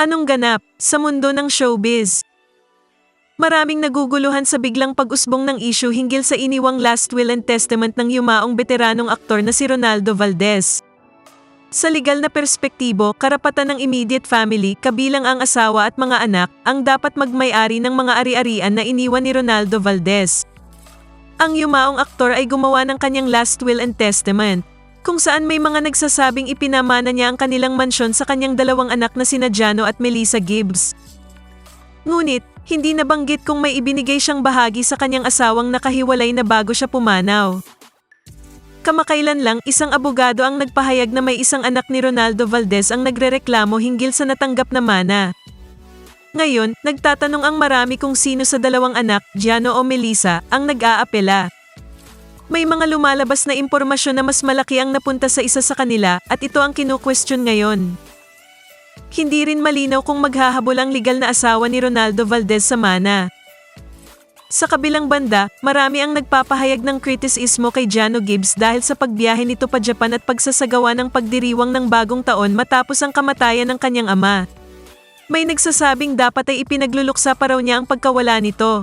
Anong ganap sa mundo ng showbiz? Maraming naguguluhan sa biglang pag-usbong ng issue hinggil sa iniwang last will and testament ng yumaong veteranong aktor na si Ronaldo Valdez. Sa legal na perspektibo, karapatan ng immediate family, kabilang ang asawa at mga anak, ang dapat magmay-ari ng mga ari-arian na iniwan ni Ronaldo Valdez. Ang yumaong aktor ay gumawa ng kanyang last will and testament, kung saan may mga nagsasabing ipinamana niya ang kanilang mansyon sa kanyang dalawang anak na sina Jano at Melissa Gibbs. Ngunit, hindi nabanggit kung may ibinigay siyang bahagi sa kanyang asawang nakahiwalay na bago siya pumanaw. Kamakailan lang, isang abogado ang nagpahayag na may isang anak ni Ronaldo Valdez ang nagrereklamo hinggil sa natanggap na mana. Ngayon, nagtatanong ang marami kung sino sa dalawang anak, Giano o Melissa, ang nag-aapela. May mga lumalabas na impormasyon na mas malaki ang napunta sa isa sa kanila at ito ang kinu-question ngayon. Hindi rin malinaw kung maghahabol ang legal na asawa ni Ronaldo Valdez sa mana. Sa kabilang banda, marami ang nagpapahayag ng kritisismo kay Jano Gibbs dahil sa pagbiyahe nito pa Japan at pagsasagawa ng pagdiriwang ng bagong taon matapos ang kamatayan ng kanyang ama. May nagsasabing dapat ay ipinagluluksa pa raw niya ang pagkawala nito.